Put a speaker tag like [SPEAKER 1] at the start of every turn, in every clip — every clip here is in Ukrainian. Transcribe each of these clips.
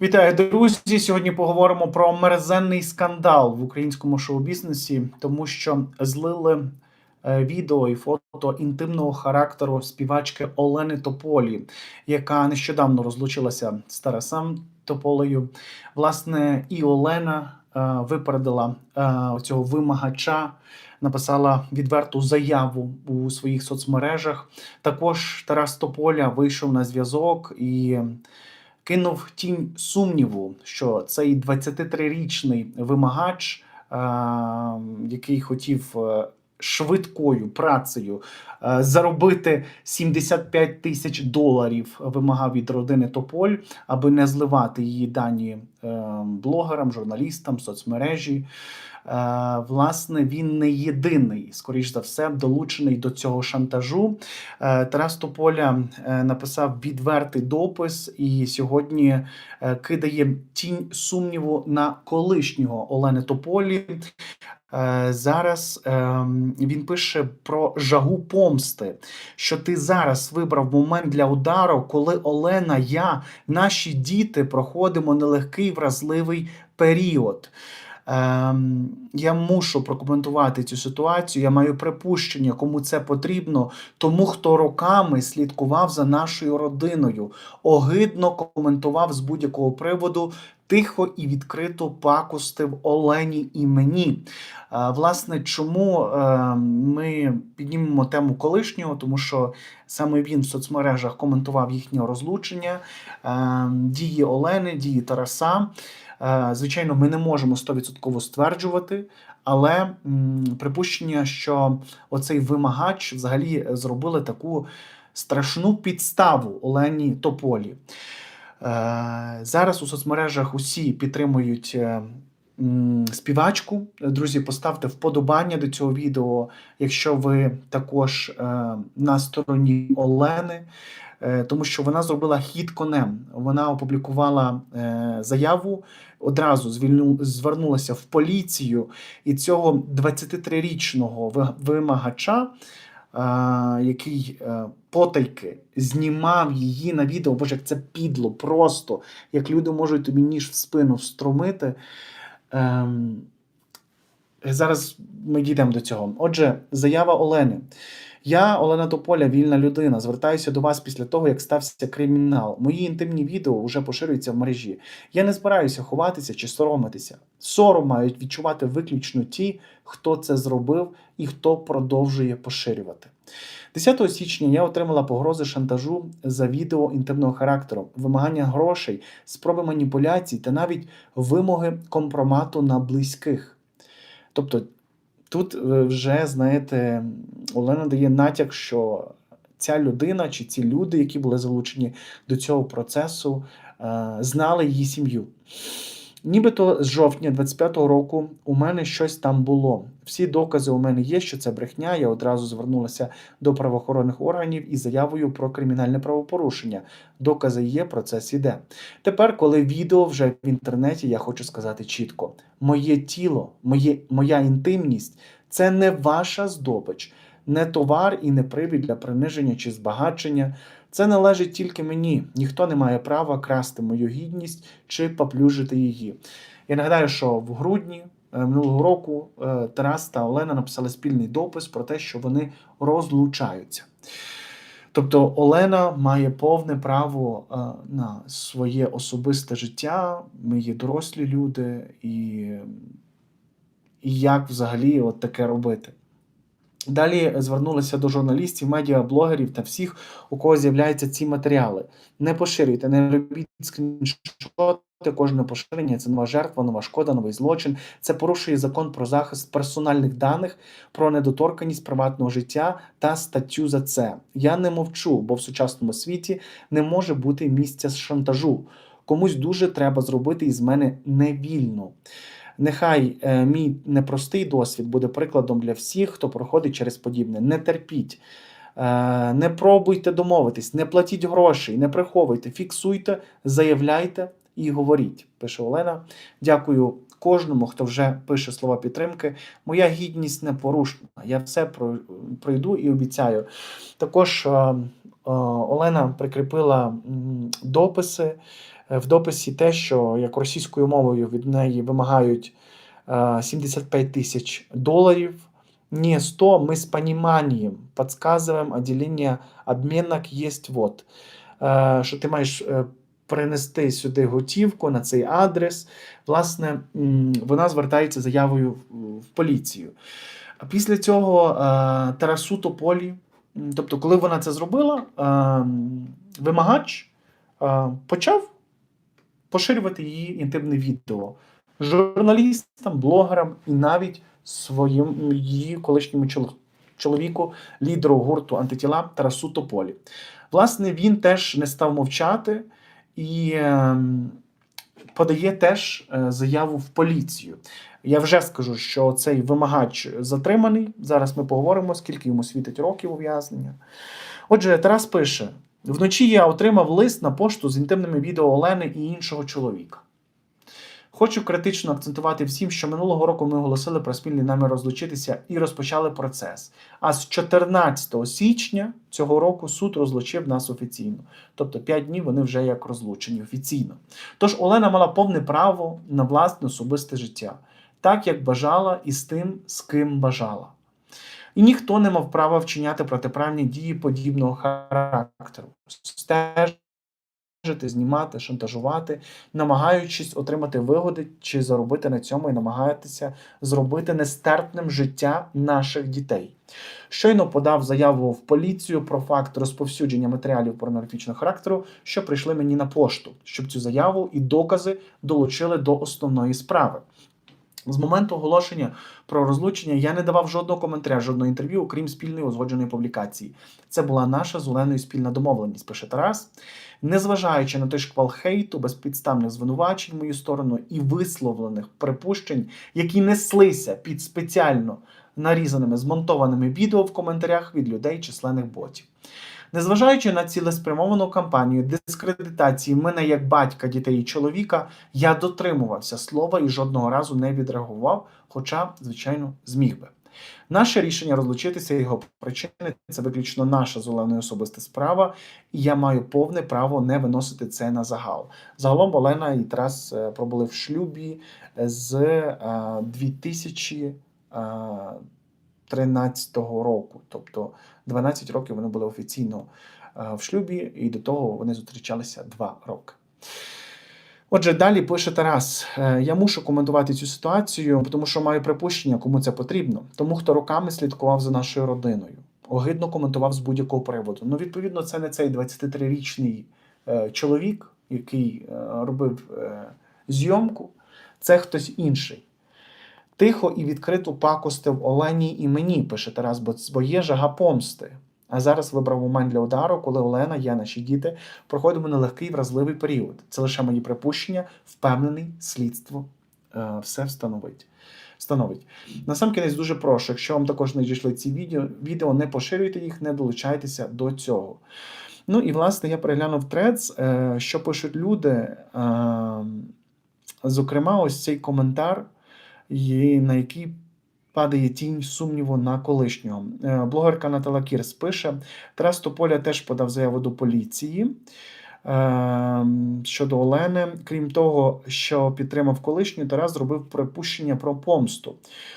[SPEAKER 1] Вітаю, друзі! Сьогодні поговоримо про мерзенний скандал в українському шоу-бізнесі, тому що злили е, відео і фото інтимного характеру співачки Олени Тополі, яка нещодавно розлучилася з Тарасом Тополею. Власне, і Олена е, випередила е, цього вимагача, написала відверту заяву у своїх соцмережах. Також Тарас Тополя вийшов на зв'язок і кинув тінь сумніву, що цей 23-річний вимагач, е, який хотів е, швидкою працею е, заробити 75 тисяч доларів, вимагав від родини Тополь, аби не зливати її дані блогерам, журналістам, соцмережі. Е, Власне, він не єдиний, скоріш за все, долучений до цього шантажу. Е, Тарас Тополя е, написав відвертий допис і сьогодні кидає тінь сумніву на колишнього Олени Тополі. Зараз ем, він пише про жагу помсти, що ти зараз вибрав момент для удару, коли Олена, я, наші діти проходимо нелегкий вразливий період. Ем, я мушу прокоментувати цю ситуацію. Я маю припущення, кому це потрібно, тому хто роками слідкував за нашою родиною, огидно коментував з будь-якого приводу, тихо і відкрито пакустив Олені і мені. Е, Власне, чому е, ми піднімемо тему колишнього, тому що саме він в соцмережах коментував їхнє розлучення, е, дії Олени, дії Тараса. Звичайно, ми не можемо 100% стверджувати, але припущення, що оцей вимагач взагалі зробили таку страшну підставу Олені Тополі. Е, Зараз у соцмережах усі підтримують е, співачку. Друзі, поставте вподобання до цього відео, якщо ви також е, на стороні Олени. Тому що вона зробила хід конем. Вона опублікувала заяву, одразу звернулася в поліцію, і цього 23-річного вимагача, який е, потайки знімав її на відео. Боже, як це підло, просто як люди можуть тобі ніж в спину встромити. Ем, Зараз ми дійдемо до цього. Отже, заява Олени. Я, Олена Тополя, вільна людина. Звертаюся до вас після того, як стався кримінал. Мої інтимні відео вже поширюються в мережі. Я не збираюся ховатися чи соромитися. Сором мають відчувати виключно ті, хто це зробив і хто продовжує поширювати. 10 січня я отримала погрози шантажу за відео інтимного характеру, вимагання грошей, спроби маніпуляцій та навіть вимоги компромату на близьких. Тобто тут е, вже, знаєте, Олена дає натяк, що ця людина чи ці люди, які були залучені до цього процесу, е, знали її сім'ю. Нібито з жовтня 25-го року у мене щось там було. Всі докази у мене є, що це брехня. Я одразу звернулася до правоохоронних органів із заявою про кримінальне правопорушення. Докази є, процес іде. Тепер, коли відео вже в інтернеті, я хочу сказати чітко: моє тіло, моє, моя інтимність це не ваша здобич, не товар і не привід для приниження чи збагачення. Це належить тільки мені. Ніхто не має права красти мою гідність чи поплюжити її. Я нагадаю, що в грудні е, минулого року е, Тарас та Олена написали спільний допис про те, що вони розлучаються. Тобто Олена має повне право е, на своє особисте життя. Ми є дорослі люди, і, і як взагалі от таке робити. Далі звернулися до журналістів, медіаблогерів та всіх, у кого з'являються ці матеріали. Не поширюйте, не робіть скріншоти. Кожне поширення це нова жертва, нова шкода, новий злочин. Це порушує закон про захист персональних даних, про недоторканість приватного життя та статтю за це. Я не мовчу, бо в сучасному світі не може бути місця з шантажу. Комусь дуже треба зробити із мене невільно. Нехай е, мій непростий досвід буде прикладом для всіх, хто проходить через подібне. Не терпіть, е, не пробуйте домовитись, не платіть грошей, не приховуйте, фіксуйте, заявляйте і говоріть, пише Олена. Дякую кожному, хто вже пише слова підтримки. Моя гідність непорушна. Я все пройду і обіцяю. Також е, е, Олена прикріпила м, дописи в дописі те, що як російською мовою від неї вимагають е, 75 тисяч доларів. Не 100, мы с пониманием подсказываем, отделение обмінник есть вот. Е, Що ти маєш е, принести сюди готівку на цей адрес. Власне, вона звертається заявою в- поліцію. Після цього е, Тарасу Тополі, тобто, коли вона це зробила, е, вимагач е, почав поширювати її інтимне відео журналістам, блогерам і навіть своїм її колишньому чоловіку, лідеру гурту антитіла Тарасу Тополі. Власне, він теж не став мовчати і ем, подає теж е, заяву в поліцію. Я вже скажу, що цей вимагач затриманий. Зараз ми поговоримо, скільки йому світить років ув'язнення. Отже, Тарас пише: вночі я отримав лист на пошту з інтимними відео Олени і іншого чоловіка. Хочу критично акцентувати всім, що минулого року ми оголосили про спільний намір розлучитися і розпочали процес. А з 14 січня цього року суд розлучив нас офіційно. Тобто 5 днів вони вже як розлучені офіційно. Тож Олена мала повне право на власне особисте життя, так як бажала і з тим, з ким бажала. І ніхто не мав права вчиняти протиправні дії подібного характеру. Стежити, знімати, шантажувати, намагаючись отримати вигоди чи заробити на цьому і намагатися зробити нестерпним життя наших дітей. Щойно подав заяву в поліцію про факт розповсюдження матеріалів порнографічного характеру, що прийшли мені на пошту, щоб цю заяву і докази долучили до основної справи. З моменту оголошення про розлучення я не давав жодного коментаря, жодного інтерв'ю, окрім спільної узгодженої публікації. Це була наша з Оленою спільна домовленість, пише Тарас. Незважаючи на той шквал хейту, безпідставних звинувачень в мою сторону і висловлених припущень, які неслися під спеціально нарізаними змонтованими відео в коментарях від людей численних ботів. Незважаючи на цілеспрямовану кампанію дискредитації мене як батька дітей і чоловіка, я дотримувався слова і жодного разу не відреагував, хоча, звичайно, зміг би. Наше рішення розлучитися і його причини це виключно наша з Оленою особиста справа, і я маю повне право не виносити це на загал. Загалом Олена і Тарас е, пробули в шлюбі з е, 2013 року, тобто 12 років вони були офіційно е, в шлюбі, і до того вони зустрічалися 2 роки. Отже, далі пише Тарас: «Е, я мушу коментувати цю ситуацію, тому що маю припущення, кому це потрібно. Тому хто роками слідкував за нашою родиною, огидно коментував з будь-якого приводу. Ну, відповідно, це не цей 23-річний е, чоловік, який робив зйомку, це хтось інший. Тихо і відкрито пакостив Олені і мені, пише Тарас, бо, є жага помсти. А зараз вибрав момент для удару, коли Олена, я, наші діти, проходимо нелегкий вразливий період. Це лише мої припущення, впевнений, слідство е, все встановить. Встановить. Насамкінець дуже прошу, якщо вам також не дійшли ці відео, відео, не поширюйте їх, не долучайтеся до цього. Ну і власне я переглянув трец, е, що пишуть люди. Е, зокрема, ось цей коментар, на який падає тінь сумніву на колишнього. Е, Блогерка Натала Кірс пише: Тарас Тополя теж подав заяву до поліції. е, Щодо Олени, крім того, що підтримав колишню, Тарас зробив припущення про помсту.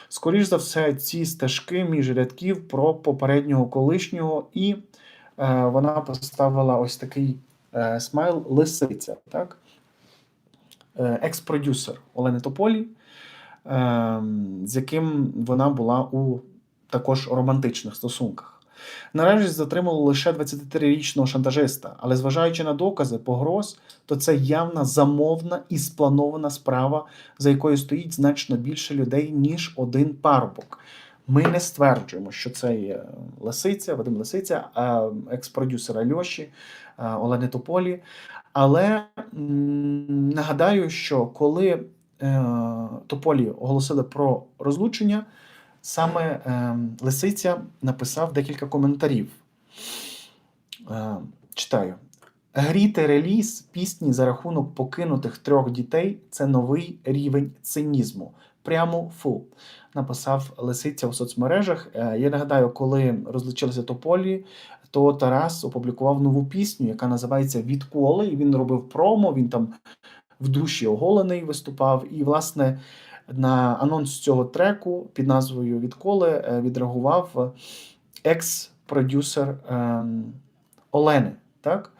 [SPEAKER 1] Скоріш за все, ці стежки між рядків про попереднього колишнього, і е, вона поставила ось такий е, смайл лисиця. Так? Е, Екс-продюсер Олени Тополі, з яким вона була у також романтичних стосунках. Наразі затримали лише 23-річного шантажиста, але зважаючи на докази погроз, то це явна замовна і спланована справа, за якою стоїть значно більше людей, ніж один парубок. Ми не стверджуємо, що це є Лисиця, Вадим Лисиця, екс-продюсер Альоші, е, Олени Тополі. Але нагадаю, що коли Тополі оголосили про розлучення, саме е, Лисиця написав декілька коментарів. Е, читаю. Гріти реліз пісні за рахунок покинутих трьох дітей це новий рівень цинізму. Прямо фу. Написав Лисиця у соцмережах. Е, Я нагадаю, коли розлучилися Тополі, то Тарас опублікував нову пісню, яка називається Відколи. І він робив промо, він там в душі оголений виступав. І, власне, на анонс цього треку під назвою Відколи е, відреагував екс-продюсер ем, Олени. Так?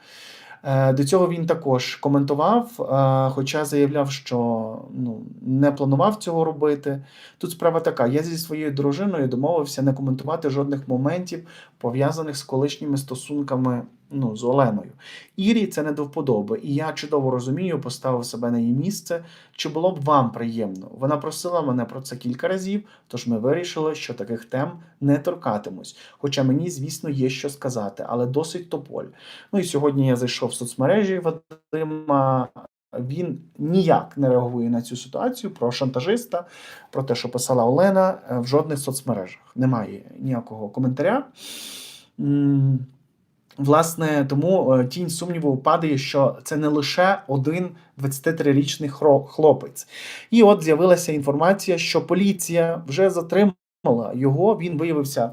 [SPEAKER 1] Е, До цього він також коментував, е, хоча заявляв, що ну, не планував цього робити. Тут справа така: я зі своєю дружиною домовився не коментувати жодних моментів, пов'язаних з колишніми стосунками ну, з Оленою. Ірі це не до вподоби, і я чудово розумію, поставив себе на її місце. Чи було б вам приємно? Вона просила мене про це кілька разів, тож ми вирішили, що таких тем не торкатимусь. Хоча мені, звісно, є що сказати, але досить тополь. Ну і сьогодні я зайшов в соцмережі Вадима. Він ніяк не реагує на цю ситуацію про шантажиста, про те, що писала Олена е, в жодних соцмережах. Немає ніякого коментаря. Власне, тому е, тінь сумніву падає, що це не лише один 23-річний хлопець. І от з'явилася інформація, що поліція вже затримала його. Він виявився е,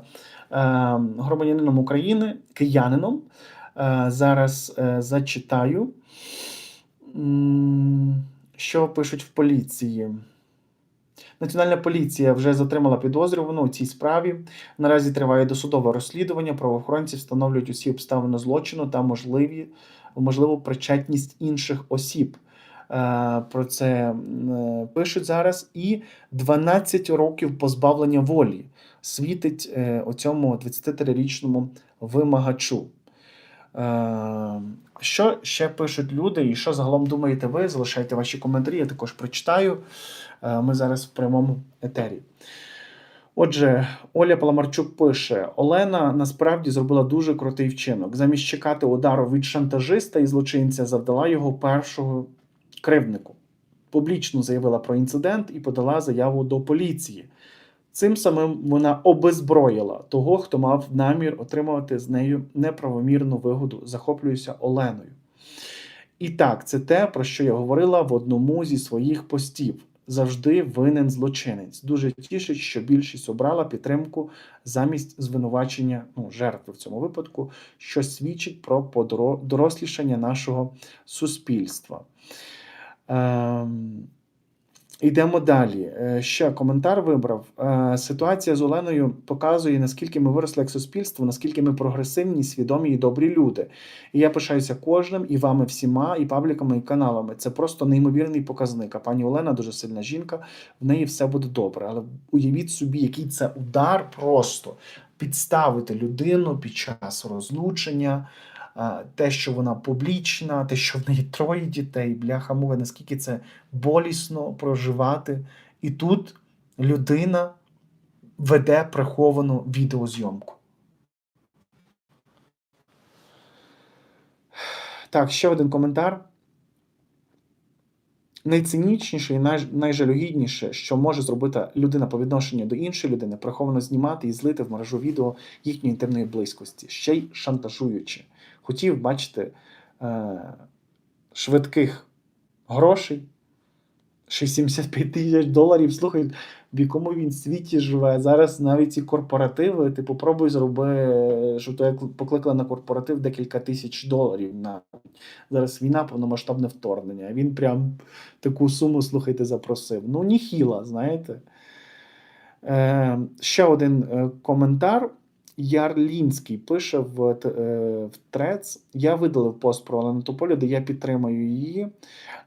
[SPEAKER 1] громадянином України, киянином. Е, зараз зачитаю, що пишуть в поліції. Національна поліція вже затримала підозрювану у цій справі. Наразі триває досудове розслідування. Правоохоронці встановлюють усі обставини злочину та можливі, можливу причетність інших осіб. Е, Про це е, пишуть зараз. І 12 років позбавлення волі світить е, оцьому 23-річному вимагачу. Що ще пишуть люди, і що загалом думаєте ви? Залишайте ваші коментарі, я також прочитаю. Е, Ми зараз в прямому етері. Отже, Оля Паламарчук пише: Олена насправді зробила дуже крутий вчинок. Замість чекати удару від шантажиста і злочинця, завдала його першого кривднику. Публічно заявила про інцидент і подала заяву до поліції. Цим самим вона обезброїла того, хто мав намір отримувати з нею неправомірну вигоду. Захоплююся Оленою. І так, це те, про що я говорила в одному зі своїх постів. Завжди винен злочинець. Дуже тішить, що більшість обрала підтримку замість звинувачення ну, жертви в цьому випадку, що свідчить про подорослішання дорослішання нашого суспільства. Ем, Йдемо далі. Е, Ще коментар вибрав. Е, Ситуація з Оленою показує, наскільки ми виросли як суспільство, наскільки ми прогресивні, свідомі і добрі люди. І я пишаюся кожним і вами всіма, і пабліками, і каналами. Це просто неймовірний показник. А пані Олена дуже сильна жінка, в неї все буде добре. Але уявіть собі, який це удар просто підставити людину під час розлучення. Те, що вона публічна, те, що в неї троє дітей, бляха мова, наскільки це болісно проживати. І тут людина веде приховану відеозйомку. Так, ще один коментар. Найцинічніше і най, найжалюгідніше, що може зробити людина по відношенню до іншої людини, приховано знімати і злити в мережу відео їхньої інтимної близькості, ще й шантажуючи. Хотів бачити е, швидких грошей, ще й 75 тисяч доларів. Слухай, в якому він світі живе. Зараз навіть ці корпоративи, ти попробуй зроби, щоб то покликали на корпоратив декілька тисяч доларів. навіть. Зараз війна, повномасштабне вторгнення. Він прям таку суму, слухайте, запросив. Ну, ніхіла, знаєте. Е, ще один е, коментар. Ярлінський пише в, е, в Трец. Я видалив пост про Олену Тополю, де я підтримую її.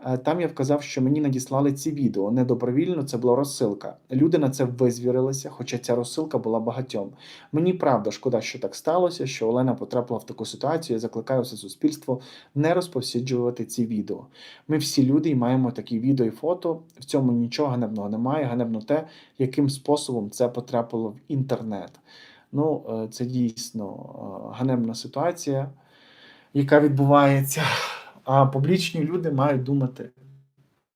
[SPEAKER 1] Е, Там я вказав, що мені надіслали ці відео. Недобровільно це була розсилка. Люди на це визвірилися, хоча ця розсилка була багатьом. Мені правда шкода, що так сталося, що Олена потрапила в таку ситуацію. Я закликаю все суспільство не розповсюджувати ці відео. Ми всі люди і маємо такі відео і фото. В цьому нічого ганебного немає. Ганебно те, яким способом це потрапило в інтернет. Ну, е, це дійсно е, ганебна ситуація, яка відбувається. А публічні люди мають думати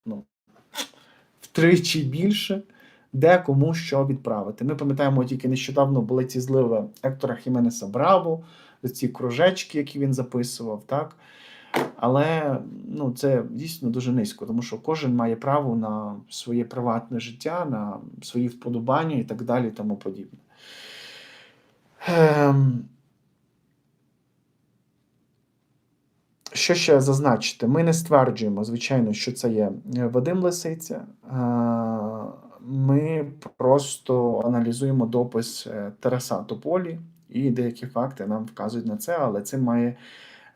[SPEAKER 1] ну, втричі більше, де кому що відправити. Ми пам'ятаємо, тільки нещодавно були ці зливи Ектора Хіменеса Браво, ці кружечки, які він записував, так? Але ну, це дійсно дуже низько, тому що кожен має право на своє приватне життя, на свої вподобання і так далі, і тому подібне. Ем... Що ще зазначити? Ми не стверджуємо, звичайно, що це є е, Вадим Лисиця. Е, ми просто аналізуємо допис е, Тараса Тополі, і деякі факти нам вказують на це, але це має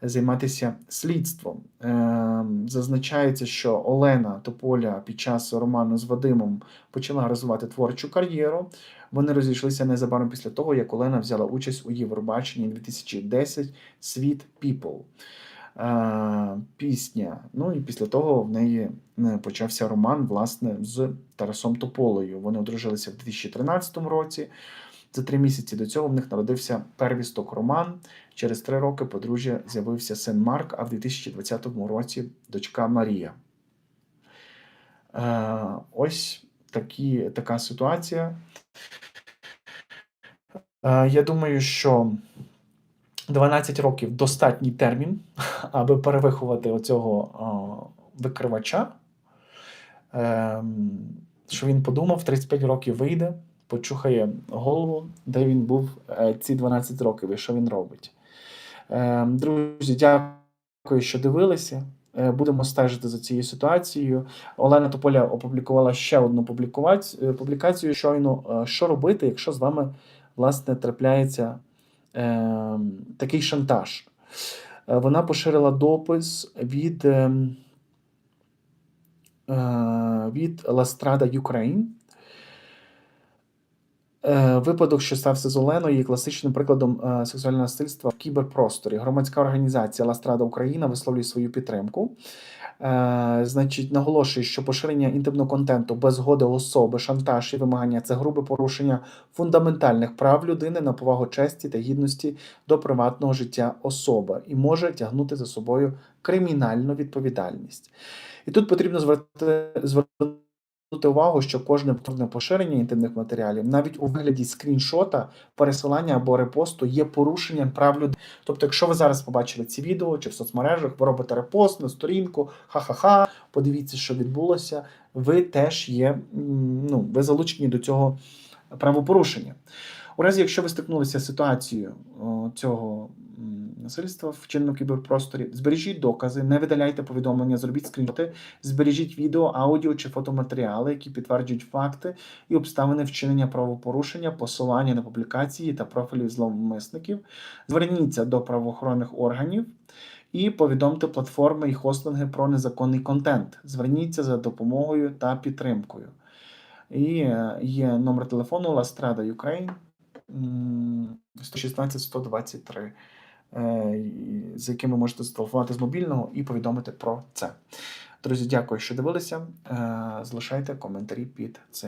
[SPEAKER 1] займатися слідством. Е, Зазначається, що Олена Тополя під час роману з Вадимом почала розвивати творчу кар'єру. Вони розійшлися незабаром після того, як Олена взяла участь у Євробаченні 2010 Світ People. Е, Пісня. Ну і після того в неї е, почався роман власне з Тарасом Тополею. Вони одружилися в 2013 році. За три місяці до цього в них народився первісток Роман. Через три роки подружжя з'явився син Марк, а в 2020 році дочка Марія. Е, ось такі, така ситуація. Е, я думаю, що 12 років достатній термін, аби перевиховати оцього о, викривача. Ем, що він подумав, 35 років вийде, почухає голову, де він був е, ці 12 років і що він робить. Ем, друзі, дякую, що дивилися. Е, Будемо стежити за цією ситуацією. Олена Тополя опублікувала ще одну е, публікацію щойно. Е, Що робити, якщо з вами власне трапляється е, такий шантаж? Е, Вона поширила допис від, ем, е, від Ластрада Ukraine. Е, Випадок, що стався з Оленою, є класичним прикладом е, сексуального насильства в кіберпросторі. Громадська організація Ластрада Україна висловлює свою підтримку. Е, значить, наголошує, що поширення інтимного контенту без згоди особи, шантаж і вимагання це грубе порушення фундаментальних прав людини на повагу честі та гідності до приватного життя особи і може тягнути за собою кримінальну відповідальність. І тут потрібно звернути, звернути увагу, що кожне повторне поширення інтимних матеріалів, навіть у вигляді скріншота, пересилання або репосту, є порушенням прав людей. Тобто, якщо ви зараз побачили ці відео чи в соцмережах, ви робите репост на сторінку, ха-ха-ха, подивіться, що відбулося, ви теж є, ну, ви залучені до цього правопорушення. У разі, якщо ви стикнулися з ситуацією цього насильства в чинному кіберпросторі, збережіть докази, не видаляйте повідомлення, зробіть скріншоти, збережіть відео, аудіо чи фотоматеріали, які підтверджують факти і обставини вчинення правопорушення, посилання на публікації та профілі зловмисників. Зверніться до правоохоронних органів. І повідомте платформи і хостинги про незаконний контент. Зверніться за допомогою та підтримкою. І е, є номер телефону Ластрада Ukraine м, 116 123, е, з яким ви можете зателефонувати з мобільного і повідомити про це. Друзі, дякую, що дивилися. Е, Залишайте коментарі під цим.